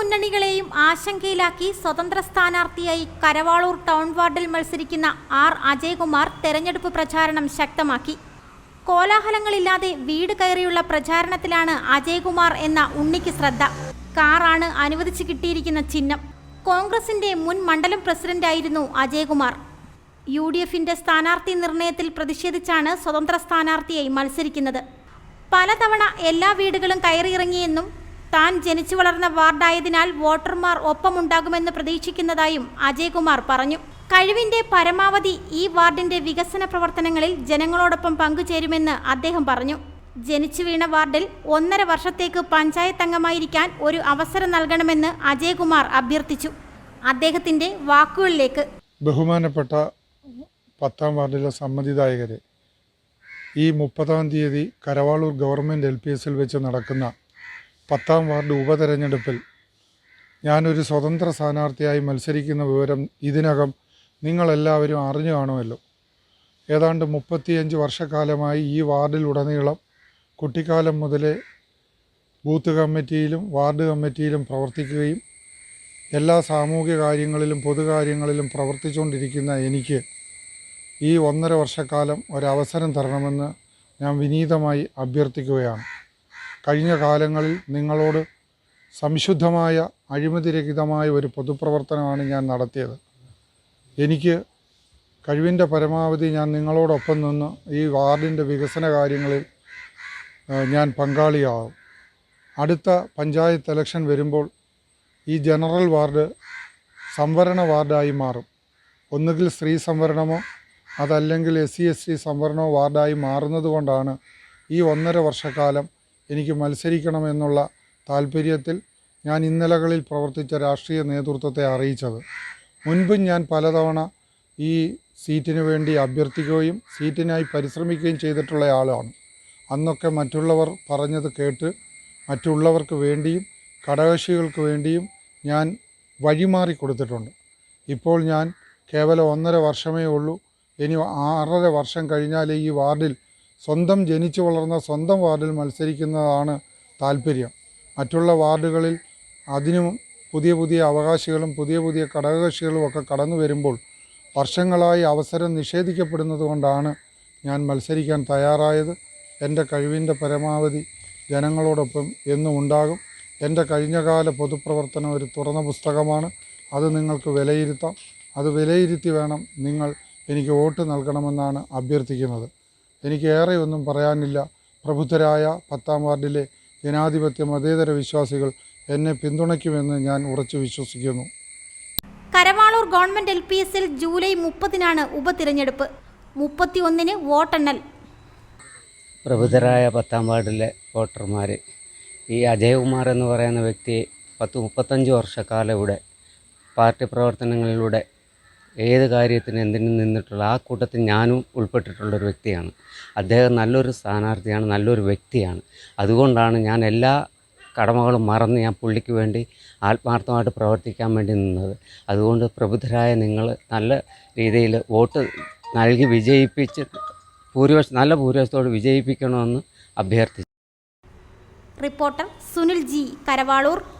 മുന്നണികളെയും ആശങ്കയിലാക്കി സ്വതന്ത്ര സ്ഥാനാർത്ഥിയായി കരവാളൂർ ടൗൺ വാർഡിൽ മത്സരിക്കുന്ന ആർ അജയകുമാർ തെരഞ്ഞെടുപ്പ് പ്രചാരണം ശക്തമാക്കി. കോലാഹലങ്ങളില്ലാതെ വീട് കയറിയുള്ള പ്രചാരണത്തിലാണ് അജയകുമാർ എന്ന ഉണ്ണിക്ക് ശ്രദ്ധ. കാറാണ് അനുവദിച്ചു കിട്ടിയിരിക്കുന്ന ചിഹ്നം. കോൺഗ്രസിന്റെ മുൻ മണ്ഡലം പ്രസിഡന്റായിരുന്നു അജയകുമാർ. യു ഡി എഫിന്റെ സ്ഥാനാർത്ഥി നിർണയത്തിൽ പ്രതിഷേധിച്ചാണ് സ്വതന്ത്ര സ്ഥാനാർത്ഥിയായി മത്സരിക്കുന്നത്. പലതവണ എല്ലാ വീടുകളും കയറിയിറങ്ങിയെന്നും താൻ ജനിച്ചു വളർന്ന വാർഡായതിനാൽ വോട്ടർമാർ ഒപ്പമുണ്ടാകുമെന്ന് പ്രതീക്ഷിക്കുന്നതായും അജയ്കുമാർ പറഞ്ഞു. കഴിവിന്റെ പരമാവധി ഈ വാർഡിന്റെ വികസന പ്രവർത്തനങ്ങളിൽ ജനങ്ങളോടൊപ്പം പങ്കുചേരുമെന്ന് അദ്ദേഹം പറഞ്ഞു. ജനിച്ചു വീണ വാർഡിൽ ഒന്നര വർഷത്തേക്ക് പഞ്ചായത്ത് അംഗമായിരിക്കാൻ ഒരു അവസരം നൽകണമെന്ന് അജയ്കുമാർ അഭ്യർത്ഥിച്ചു. അദ്ദേഹത്തിന്റെ വാക്കുകളിലേക്ക്. ബഹുമാനപ്പെട്ട പത്താം വാർഡിലെ സമ്മതിദായകരെ ഈ മുപ്പതാം തീയതി കരവാളൂർ ഗവൺമെന്റ് എൽ പി എസിൽ വെച്ച് നടക്കുന്ന പത്താം വാർഡ് ഉപതെരഞ്ഞെടുപ്പിൽ ഞാനൊരു സ്വതന്ത്ര സ്ഥാനാർത്ഥിയായി മത്സരിക്കുന്ന വിവരം ഇതിനകം നിങ്ങളെല്ലാവരും അറിഞ്ഞു കാണുമല്ലോ. ഏതാണ്ട് മുപ്പത്തിയഞ്ച് വർഷക്കാലമായി ഈ വാർഡിലുടനീളം കുട്ടിക്കാലം മുതലേ ബൂത്ത് കമ്മിറ്റിയിലും വാർഡ് കമ്മിറ്റിയിലും പ്രവർത്തിക്കുകയും എല്ലാ സാമൂഹ്യ കാര്യങ്ങളിലും പൊതുകാര്യങ്ങളിലും പ്രവർത്തിച്ചുകൊണ്ടിരിക്കുന്ന എനിക്ക് ഈ ഒന്നര വർഷക്കാലം ഒരവസരം തരണമെന്ന് ഞാൻ വിനീതമായി അഭ്യർത്ഥിക്കുകയാണ്. കഴിഞ്ഞ കാലങ്ങളിൽ നിങ്ങളോട് സംശുദ്ധമായ അഴിമതിരഹിതമായ ഒരു പൊതുപ്രവർത്തനമാണ് ഞാൻ നടത്തിയത്. എനിക്ക് കഴിവിന്റെ പരമാവധി ഞാൻ നിങ്ങളോടൊപ്പം നിന്ന് ഈ വാർഡിന്റെ വികസന കാര്യങ്ങളിൽ ഞാൻ പങ്കാളിയാകും അടുത്ത പഞ്ചായത്ത് ഇലക്ഷൻ വരുമ്പോൾ ഈ ജനറൽ വാർഡ് സംവരണ വാർഡായി മാറും. ഒന്നുകിൽ സ്ത്രീ സംവരണമോ അതല്ലെങ്കിൽ എസ് സി എസ് ടി സംവരണമോ വാർഡായി മാറുന്നത് കൊണ്ടാണ് ഈ ഒന്നര വർഷക്കാലം എനിക്ക് മത്സരിക്കണമെന്നുള്ള താല്പര്യത്തിൽ ഞാൻ ഇന്നലകളിൽ പ്രവർത്തിച്ച രാഷ്ട്രീയ നേതൃത്വത്തെ അറിയിച്ചത്. മുൻപും ഞാൻ പലതവണ ഈ സീറ്റിന് വേണ്ടി അഭ്യർത്ഥിക്കുകയും സീറ്റിനായി പരിശ്രമിക്കുകയും ചെയ്തിട്ടുള്ള ആളാണ്. അന്നൊക്കെ മറ്റുള്ളവർ പറഞ്ഞത് കേട്ട് മറ്റുള്ളവർക്ക് വേണ്ടിയും ഘടകകക്ഷികൾക്ക് വേണ്ടിയും ഞാൻ വഴിമാറി കൊടുത്തിട്ടുണ്ട്. ഇപ്പോൾ ഞാൻ കേവലം ഒന്നര വർഷമേ ഉള്ളൂ. ഇനി ആറര വർഷം കഴിഞ്ഞാലേ ഈ വാർഡിൽ സ്വന്തം ജനിച്ചു വളർന്ന സ്വന്തം വാർഡിൽ മത്സരിക്കുന്നതാണ് താല്പര്യം മറ്റുള്ള വാർഡുകളിൽ അതിനും പുതിയ പുതിയ അവകാശികളും പുതിയ പുതിയ ഘടകകക്ഷികളും ഒക്കെ കടന്നു വരുമ്പോൾ വർഷങ്ങളായി അവസരം നിഷേധിക്കപ്പെടുന്നത് കൊണ്ടാണ് ഞാൻ മത്സരിക്കാൻ തയ്യാറായത്. എന്റെ കഴിവിന്റെ പരമാവധി ജനങ്ങളോടൊപ്പം എന്നും ഉണ്ടാകും. എന്റെ കഴിഞ്ഞകാല പൊതുപ്രവർത്തനം ഒരു തുറന്ന പുസ്തകമാണ്. അത് നിങ്ങൾക്ക് വിലയിരുത്താം. അത് വിലയിരുത്തി വേണം നിങ്ങൾ എനിക്ക് വോട്ട് നൽകണമെന്നാണ് അഭ്യർത്ഥിക്കുന്നത്. എനിക്ക് ഏറെ ഒന്നും പറയാനില്ല. പ്രബുദ്ധരായ പത്താം വാർഡിലെ ജനാധിപത്യ മതേതര വിശ്വാസികൾ എന്നെ പിന്തുണയ്ക്കുമെന്ന് ഞാൻ ഉറച്ചു വിശ്വസിക്കുന്നു. കരവാളൂർ ഗവൺമെന്റ് എൽ പി എസിൽ ജൂലൈ മുപ്പതിനാണ് ഉപതിരഞ്ഞെടുപ്പ്. മുപ്പത്തിയൊന്നിന് വോട്ടെണ്ണൽ. പ്രബുദ്ധരായ പത്താം വാർഡിലെ വോട്ടർമാർ ഈ അജയകുമാർ എന്ന് പറയുന്ന വ്യക്തി പത്ത് മുപ്പത്തഞ്ച് വർഷക്കാലം ഇവിടെ പാർട്ടി പ്രവർത്തനങ്ങളിലൂടെ ഏത് കാര്യത്തിന് എന്തിനും നിന്നിട്ടുള്ള ആ കൂട്ടത്തിൽ ഞാനും ഉൾപ്പെട്ടിട്ടുള്ളൊരു വ്യക്തിയാണ്. അദ്ദേഹം നല്ലൊരു സ്ഥാനാർത്ഥിയാണ് നല്ലൊരു വ്യക്തിയാണ്. അതുകൊണ്ടാണ് ഞാൻ എല്ലാ കടമകളും മറന്ന് ഞാൻ പുള്ളിക്ക് വേണ്ടി ആത്മാർത്ഥമായിട്ട് പ്രവർത്തിക്കാൻ വേണ്ടി നിന്നത്. അതുകൊണ്ട് പ്രബുദ്ധരായ നിങ്ങൾ നല്ല രീതിയിൽ വോട്ട് നൽകി വിജയിപ്പിച്ച് ഭൂരിപക്ഷം നല്ല ഭൂരിപക്ഷത്തോട് വിജയിപ്പിക്കണമെന്ന് അഭ്യർത്ഥിച്ചു. Reporter Sunil G Karavaloor.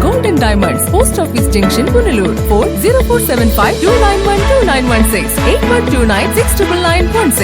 diamonds post office junction Punalur four zero four seven five two nine one two nine one six eight one two nine six triple nine one six